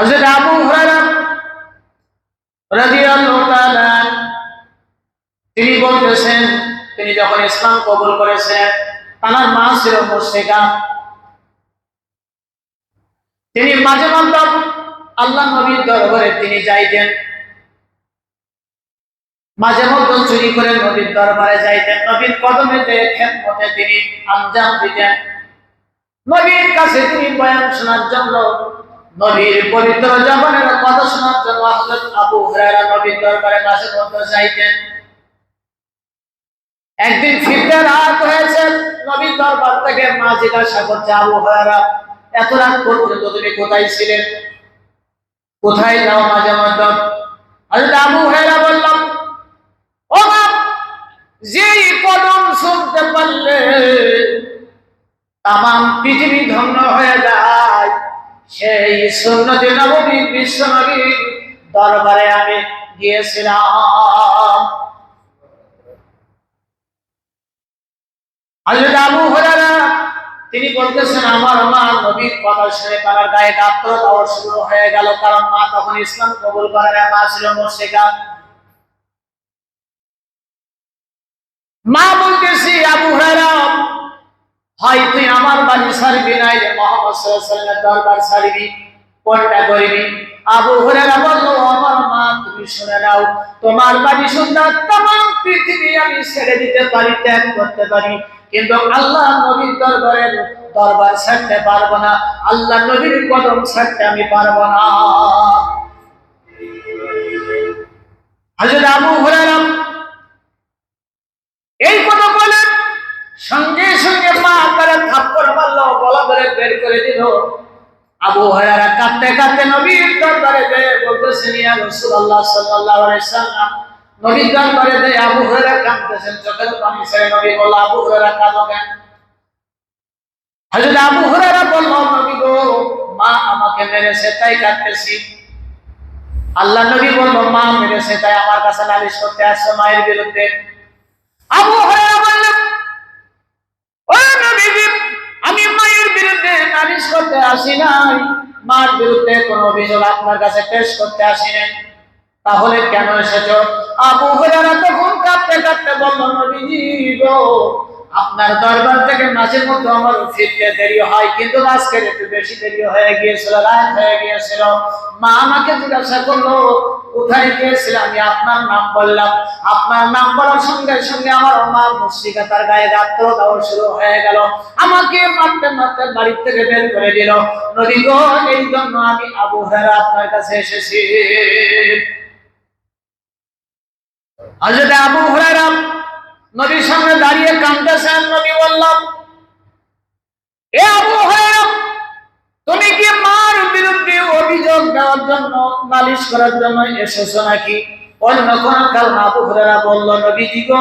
হযরত আবু হুরায়রা রাদিয়াল্লাহু তাআলা তিনি বলতেছেন, তিনি যখন ইসলাম কবুল করেছেন, তার মা ছিল মুশরিকা। তিনি মাঝে মধ্যে আল্লাহ নবীর দরবারে তিনি যাইতেন। মাঝে মধ্যে চুরি করে নবীর দরবারে যাইতেন। নবীর কদমে যে খেদমতে তিনি আঞ্জাম দিতেন। নবীর কাছে তিনি বয়ান শোনার জন্য নবীর পবিত্র জবানের কথা শোনার জন্য হযরত আবু হুরায়রা নবীর দরবারে মাঝে একদিন হয়েছে নবীর দরবার থেকে আবু হুরায়রা এত রাত পর্যন্ত তুমি কোথায় ছিলেন? কোথায় যাও মাঝে মধ্যে? হযরত আবু হুরায়রা বললাম ও যেই কদম শুনতে পারলে তাম পৃথিবী ধন্য হয়ে যায়। সেই সুন্নতি নবী বিশ্ব নবীর দরবারে আমি গিয়েছিলাম। হযরত আবু হুরায়রা, তিনি বলতেছেন, আমার মা নবীর কথা শুনে তার গায়ে দেওয়া শুরু হয়ে গেল, কারণ মা তখন ইসলাম কবুল করেন মা ছিল মুশরিকা। মা বলতেছি, আবু হুরায়রা হয়, তুই আমার বাড়ি ছাড়বি নাই যে মোহাম্মদ সাল্লাল্লাহু দরবার ছাড়বি, কোনটা করবি? আবু হুরায়রা বলল, আমার মা, তুমি শুনে নাও, তোমার বাড়ি সুন্দর তমাম পৃথিবী আমি ছেড়ে দিতে পারি, ত্যাগ করতে পারি, কিন্তু আল্লাহ নবীর দরবারের দরবার ছাড়তে পারব না, আল্লাহ নবীর কদম ছাড়তে আমি পারব না। হযরত আবু হুরায়রা এই কথা বলে সঙ্গে সঙ্গে মা তারা থাপ্পড় মারলো গলা ধরে বের করে দিল আবু হরারা কাঁদতে কাঁদতে নবীর দরবারে যে বলতেছেন ইয়া রাসূলুল্লাহ সাল্লাল্লাহু আলাইহি সাল্লাম, নবীর দরবারে যে আবু হরারা কাঁদতেছেন, চোখের পানি ছেড়ে নবী বলল, আবু হরারা কাঁদো কেন? হযরত আবু হরারা বলল, নবী গো, মা আমাকে মেরেছে, তাই কাঁদতেছি। আল্লাহ নবী বলল, মা মেরেছে, তাই আমার কাছে নালিশ করতে আসছে মায়ের বিরুদ্ধে? আবু হরারা বললেন নালিশ করতে আসি নাই। মার বিরুদ্ধে কোনো অভিযোগ আপনার কাছে পেশ করতে আসি নাই। তাহলে কেন এসেছ? আবু হুরারা তখন কাঁদতে কাঁদতে বলল, নবীজি গো আপনার দরবার থেকে মাঝে মধ্যে আমার ফিরতে দেরি হয়, কিন্তু আজকে একটু বেশি দেরি হয়ে গিয়েছিল, রাত হয়ে গিয়েছিল। মা আমাকে জিজ্ঞাসা করল, কোথায় গিয়েছিল? আমি আপনার নাম বললাম। আপনার নাম বলার সঙ্গে সঙ্গে আমার মা মুসিকা তার গায়ে রাত্র দেওয়া শুরু হয়ে গেল। আমাকে মারতে মারতে বাড়ির থেকে বের করে দিল। নদী গো, এই জন্য আমি আবু হেরা আপনার কাছে এসেছি। হযরত আবু হুরায়রা নবীর সামনে দাঁড়িয়ে কাঁদতেছেন নবী বললাম, এ আবু তুমি কি মার বিরুদ্ধে অভিযোগ দেওয়ার জন্য নালিশ করার জন্য এসেছ নাকি? অন্য কোন আবু বলল, নবীজি গো,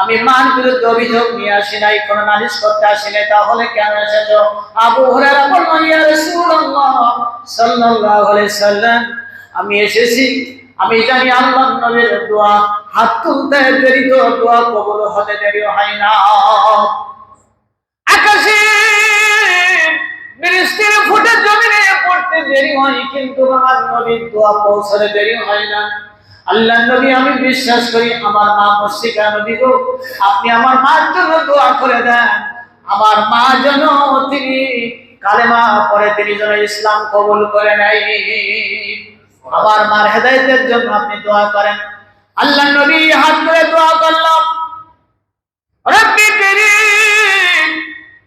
আমি মার বিরুদ্ধে অভিযোগ নিয়ে আসি নাই, কোন নালিশ করতে আসি নাই, তাহলে কেন এসেছ? আবু হুরায়রা বলল, ইয়া রাসূলুল্লাহ সাল্লাল্লাহু আলাইহি সাল্লাম আমি এসেছি, আমি জানি আল্লাহ নবীর দোয়া হাত তুলতে দেরি তো দোয়া কবুল হতে দেরি হয় না। আকাশে বৃষ্টির ফুটে জমিনে পড়তে দেরি হয়, কিন্তু আমার নবীর দোয়া পৌঁছাতে দেরি হয় না। আল্লাহ নবী, আমি বিশ্বাস করি আমার মা মুশরিকা নবী গো, আপনি আমার মার জন্য দোয়া করে দেন। আমার মা যেন তিনি কালেমা পরে তিনি যেন ইসলাম কবুল করে নেয়। আমার মার হেদায়তের জন্য আপনি দোয়া করেন। আল্লাহ নবী হাত ধরে দোয়া করলাম। রব্বি করিম,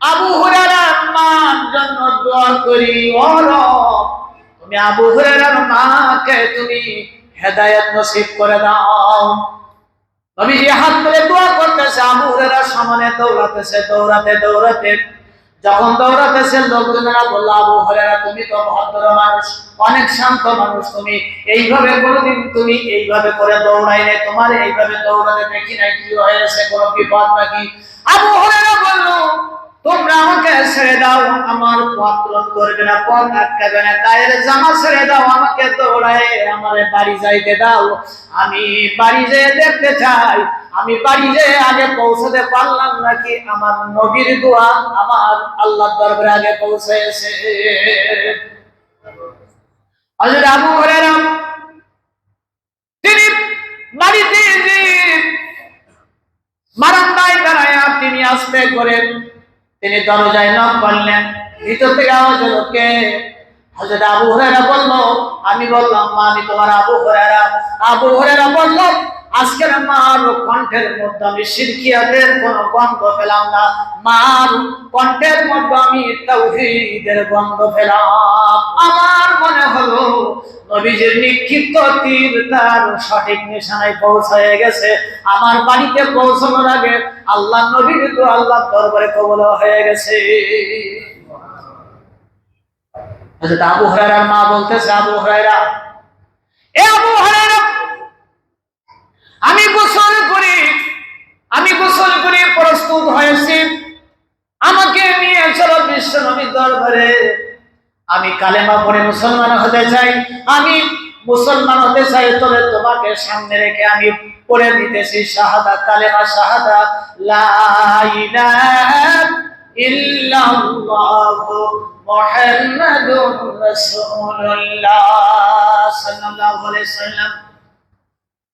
আবু হুরায়রার মার জন্য দোয়া করি, ও তুমি আবু হুরায়রার মাকে তুমি হেদায়েত নসিব করে দাও। নবীজি হাত ধরে দোয়া করতেছে, আবু হুরায়রার সামনে দৌড়াতেছে, দৌড়াতে দৌড়াতে যখন দৌড়াতেছে লোকজনেরা বলল, আবু হরেরা তুমি তো ভদ্র মানুষ, অনেক শান্ত মানুষ তুমি। এইভাবে কোনোদিন তুমি এইভাবে করে দৌড়াই নাই। তোমার এইভাবে দৌড়াতে দেখি নাই কি হয়েছে, কোনো বিপদ নাকি? আবু হরেরা বলল, তোমরা আমাকে ছেড়ে দাও, আমার পথ করবে না, পথ আটকাবে না। গায়ের জামা ছেড়ে দাও, আমাকে দৌড়ায়, আমার বাড়ি যাইতে দাও। আমি বাড়ি যেয়ে দেখতে চাই আমি বাড়ি যেয়ে আগে পৌঁছাতে পারলাম নাকি আমার নবীর দোয়া আমার আল্লাহ দরবারে আগে পৌঁছেছে। হযরত আবু হুরায়রা, তিনি বাড়িতে যে বারান্দায় দাঁড়ায় তিনি আসতে করেন, তিনি দরজায় নক করলেন ভিতর থেকে আওয়াজ হলো, কে? হযরত আবু হুরায়রা বলল, আমি বললাম, মা, আমি তোমার আবু হুরায়রা। আবু হুরায়রা বলল আজকের মার কণ্ঠের মধ্যে আমি শিরকিয়াতের কোন গন্ধ পেলাম না। মার কণ্ঠের মধ্যে আমি তাওহীদের গন্ধ পেলাম। আমার মনে হলো নিক্ষিপ্ত তীর তার সঠিক নিশানায় পৌঁছায় গেছে। আমার বাড়িতে পৌঁছানোর আগে আল্লাহ নবীর তো আল্লাহ দরবারে কবল হয়ে গেছে। আবু হুরায়রার মা বলতেছে, আবু হুরায়রা, এ আবু হুরায়রা আমি গোসল করি, আমি গোসল করে, প্রস্তুত হয়েছি। আমাকে নিয়ে চলো বিশ্ব নবীর দরবারে। আমি কালেমা পড়ে মুসলমান হতে চাই, আমি মুসলমান হতে চাই, তবে তোমাকে সামনে রেখে আমি পড়ে দিতেছি শাহাদা, কালেমা, শাহাদা। লা ইলাহা ইল্লাল্লাহু মুহাম্মাদুর রাসূলুল্লাহ সাল্লাল্লাহু আলাইহি সাল্লাম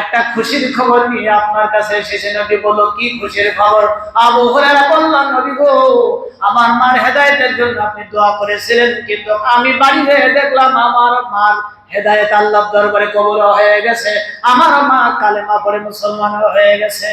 একটা খুশির খবর নিয়ে আপনার কাছে এসেছে নবী বলো, কি খুশির খবর? আবু হুরায়রা বললেন নবী গো, আমার মার হেদায়েতের জন্য আপনি দোয়া করেছিলেন, কিন্তু আমি বাড়িতে দেখলাম আমার মার হেদায়েত আল্লাহর দরবারে কবুল হয়ে গেছে, আমার মা কালেমা পড়ে মুসলমান হয়ে গেছে।